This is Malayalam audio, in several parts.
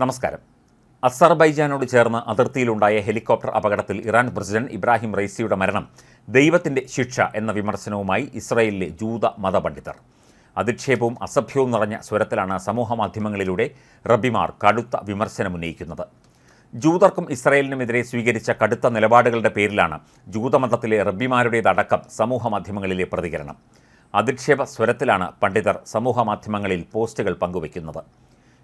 നമസ്കാരം. അസർബൈജാനോട് ചേർന്ന് അതിർത്തിയിലുണ്ടായ ഹെലികോപ്റ്റർ അപകടത്തിൽ ഇറാൻ പ്രസിഡന്റ് ഇബ്രാഹിം റൈസിയുടെ മരണം ദൈവത്തിന്റെ ശിക്ഷ എന്ന വിമർശനവുമായി ഇസ്രായേലിലെ ജൂത മതപണ്ഡിതർ. അധിക്ഷേപവും അസഭ്യവും നിറഞ്ഞ സ്വരത്തിലാണ് സമൂഹമാധ്യമങ്ങളിലൂടെ റബിമാർ കടുത്ത വിമർശനമുന്നയിക്കുന്നത് ജൂതർക്കും ഇസ്രായേലിനുമെതിരെ സ്വീകരിച്ച കടുത്ത നിലപാടുകളുടെ പേരിലാണ് ജൂതമതത്തിലെ റബ്ബിമാരുടേതടക്കം സമൂഹമാധ്യമങ്ങളിലെ പ്രതികരണം. അധിക്ഷേപ സ്വരത്തിലാണ് പണ്ഡിതർ സമൂഹമാധ്യമങ്ങളിൽ പോസ്റ്റുകൾ പങ്കുവയ്ക്കുന്നത്.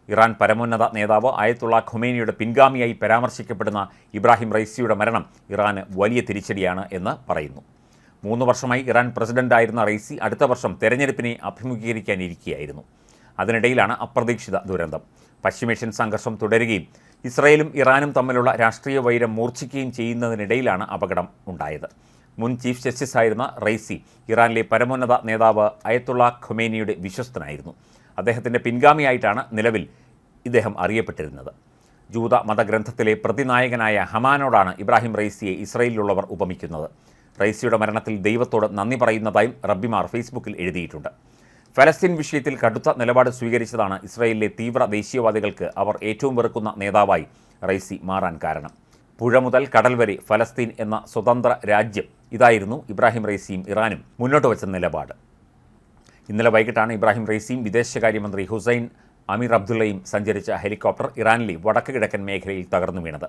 ഇറാൻ പരമോന്നത നേതാവ് ആയത്തുള്ള ഖുമേനിയുടെ പിൻഗാമിയായി പരാമർശിക്കപ്പെടുന്ന ഇബ്രാഹിം റൈസിയുടെ മരണം ഇറാന് വലിയ തിരിച്ചടിയാണ് എന്ന് പറയുന്നു. മൂന്ന് വർഷമായി ഇറാൻ പ്രസിഡന്റായിരുന്ന റൈസി അടുത്ത വർഷം തെരഞ്ഞെടുപ്പിനെ അഭിമുഖീകരിക്കാനിരിക്കുകയായിരുന്നു അതിനിടയിലാണ് അപ്രതീക്ഷിത ദുരന്തം. പശ്ചിമേഷ്യൻ സംഘർഷം തുടരുകയും ഇസ്രായേലും ഇറാനും തമ്മിലുള്ള രാഷ്ട്രീയ വൈരം മൂർച്ഛിക്കുകയും ചെയ്യുന്നതിനിടയിലാണ് അപകടം ഉണ്ടായത്. മുൻ ചീഫ് ജസ്റ്റിസ് ആയിരുന്ന റൈസി ഇറാനിലെ പരമോന്നത നേതാവ് അയത്തുള്ള ഖുമേനിയുടെ വിശ്വസ്തനായിരുന്നു. അദ്ദേഹത്തിന്റെ പിൻഗാമിയായിട്ടാണ് നിലവിൽ ഇദ്ദേഹം അറിയപ്പെട്ടിരുന്നത്. ജൂത മതഗ്രന്ഥത്തിലെ പ്രതിനായകനായ ഹമാനോടാണ് ഇബ്രാഹിം റൈസിയെ ഇസ്രയേലിലുള്ളവർ ഉപമിക്കുന്നത്. റൈസിയുടെ മരണത്തിൽ ദൈവത്തോട് നന്ദി പറയുന്നതായും റബ്ബിമാർ ഫേസ്ബുക്കിൽ എഴുതിയിട്ടുണ്ട്. ഫലസ്തീൻ വിഷയത്തിൽ കടുത്ത നിലപാട് സ്വീകരിച്ചതാണ് ഇസ്രായേലിലെ തീവ്ര ദേശീയവാദികൾക്ക് അവർ ഏറ്റവും വെറുക്കുന്ന നേതാവായി റൈസി മാറാൻ കാരണം. പുഴ മുതൽ കടൽ വരെ ഫലസ്തീൻ എന്ന സ്വതന്ത്ര രാജ്യം ഇതായിരുന്നു ഇബ്രാഹിം റൈസിയും ഇറാനും മുന്നോട്ട് വച്ച നിലപാട്. ഇന്നലെ വൈകിട്ടാണ് ഇബ്രാഹിം റൈസിയും വിദേശകാര്യമന്ത്രി ഹുസൈൻ അമീർ അബ്ദുള്ളയും സഞ്ചരിച്ച ഹെലികോപ്റ്റർ ഇറാനിലെ വടക്ക് കിഴക്കൻ മേഖലയിൽ തകർന്നു വീണത്.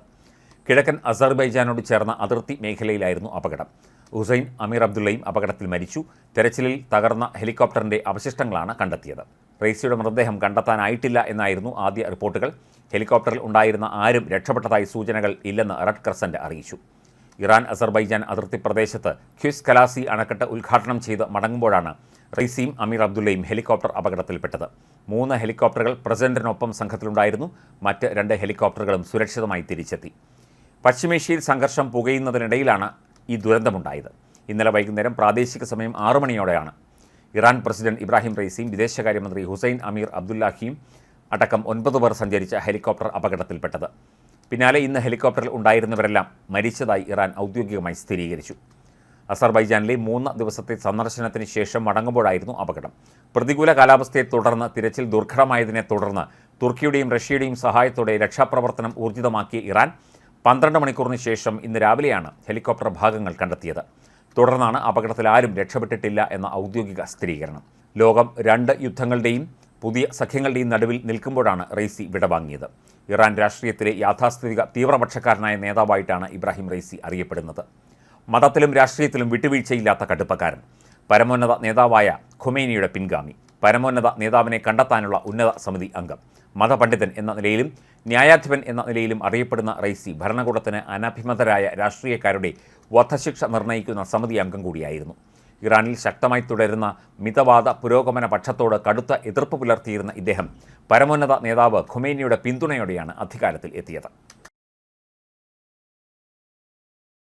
കിഴക്കൻ അസർബൈജാനോട് ചേർന്ന അതിർത്തി മേഖലയിലായിരുന്നു അപകടം. ഹുസൈൻ അമീർ അബ്ദുള്ളയും അപകടത്തിൽ മരിച്ചു. തെരച്ചിലിൽ തകർന്ന ഹെലികോപ്റ്ററിന്റെ അവശിഷ്ടങ്ങളാണ് കണ്ടെത്തിയത്. റെയ്സിയുടെ മൃതദേഹം കണ്ടെത്താനായിട്ടില്ല എന്നായിരുന്നു ആദ്യ റിപ്പോർട്ടുകൾ. ഹെലികോപ്റ്ററിൽ ഉണ്ടായിരുന്ന ആരും രക്ഷപ്പെട്ടതായി സൂചനകൾ ഇല്ലെന്ന് റെഡ് ക്രസന്റ് അറിയിച്ചു. ഇറാൻ അസർബൈജാൻ അതിർത്തി പ്രദേശത്ത് ഖ്യുസ് കലാസി അണക്കെട്ട് ഉദ്ഘാടനം ചെയ്ത് മടങ്ങുമ്പോഴാണ് റെയ്സിയും അമീർ അബ്ദുള്ളയും ഹെലികോപ്റ്റർ അപകടത്തിൽപ്പെട്ടത്. മൂന്ന് ഹെലികോപ്റ്ററുകൾ പ്രസിഡന്റിനൊപ്പം സംഘത്തിലുണ്ടായിരുന്നു. മറ്റ് രണ്ട് ഹെലികോപ്റ്ററുകളും സുരക്ഷിതമായി തിരിച്ചെത്തി. പശ്ചിമേഷ്യയിൽ സംഘർഷം പുകയുന്നതിനിടയിലാണ് ഈ ദുരന്തമുണ്ടായത്. ഇന്നലെ വൈകുന്നേരം പ്രാദേശിക സമയം ആറു മണിയോടെയാണ് ഇറാൻ പ്രസിഡന്റ് ഇബ്രാഹിം റൈസിയും വിദേശകാര്യമന്ത്രി ഹുസൈൻ അമീർ അബ്ദുല്ലാഹിയും അടക്കം ഒൻപത് പേർ സഞ്ചരിച്ച ഹെലികോപ്റ്റർ അപകടത്തിൽപ്പെട്ടത്. പിന്നാലെ ഇന്ന് ഹെലികോപ്റ്ററിൽ ഉണ്ടായിരുന്നവരെല്ലാം മരിച്ചതായി ഇറാൻ ഔദ്യോഗികമായി സ്ഥിരീകരിച്ചു. അസർബൈജാനിലെ മൂന്ന് ദിവസത്തെ സന്ദർശനത്തിന് ശേഷം മടങ്ങുമ്പോഴായിരുന്നു അപകടം. പ്രതികൂല കാലാവസ്ഥയെ തുടർന്ന് തിരച്ചിൽ ദുർഘടമായതിനെ തുടർന്ന് തുർക്കിയുടെയും റഷ്യയുടെയും സഹായത്തോടെ രക്ഷാപ്രവർത്തനം ഊർജിതമാക്കിയ ഇറാൻ പന്ത്രണ്ട് മണിക്കൂറിന് ശേഷം ഇന്ന് രാവിലെയാണ് ഹെലികോപ്റ്റർ ഭാഗങ്ങൾ കണ്ടെത്തിയത്. തുടർന്നാണ് അപകടത്തിൽ ആരും രക്ഷപ്പെട്ടിട്ടില്ല എന്ന ഔദ്യോഗിക സ്ഥിരീകരണം. ലോകം രണ്ട് യുദ്ധങ്ങളുടെയും പുതിയ സഖ്യങ്ങളുടെയും നടുവിൽ നിൽക്കുമ്പോഴാണ് റെയ്സി വിടവാങ്ങിയത്. ഇറാൻ രാഷ്ട്രീയത്തിലെ യാഥാസ്ഥിതിക തീവ്രപക്ഷക്കാരനായ നേതാവായിട്ടാണ് ഇബ്രാഹിം റെയ്സി അറിയപ്പെടുന്നത്. മതത്തിലും രാഷ്ട്രീയത്തിലും വിട്ടുവീഴ്ചയില്ലാത്ത കടുപ്പക്കാരൻ. പരമോന്നത നേതാവായ ഖുമേനിയുടെ പിൻഗാമി. പരമോന്നത നേതാവിനെ കണ്ടെത്താനുള്ള ഉന്നത സമിതി അംഗം. മതപണ്ഡിതൻ എന്ന നിലയിലും ന്യായാധിപൻ എന്ന നിലയിലും അറിയപ്പെടുന്ന റൈസി ഭരണകൂടത്തിന് അനഭിമതരായ രാഷ്ട്രീയക്കാരുടെ വധശിക്ഷ നിർണയിക്കുന്ന സമിതി അംഗം കൂടിയായിരുന്നു. ഇറാനിൽ ശക്തമായി തുടരുന്ന മിതവാദ പുരോഗമന പക്ഷത്തോട് കടുത്ത എതിർപ്പ് പുലർത്തിയിരുന്ന ഇദ്ദേഹം പരമോന്നത നേതാവ് ഖുമേനിയുടെ പിന്തുണയോടെയാണ് അധികാരത്തിൽ എത്തിയത്.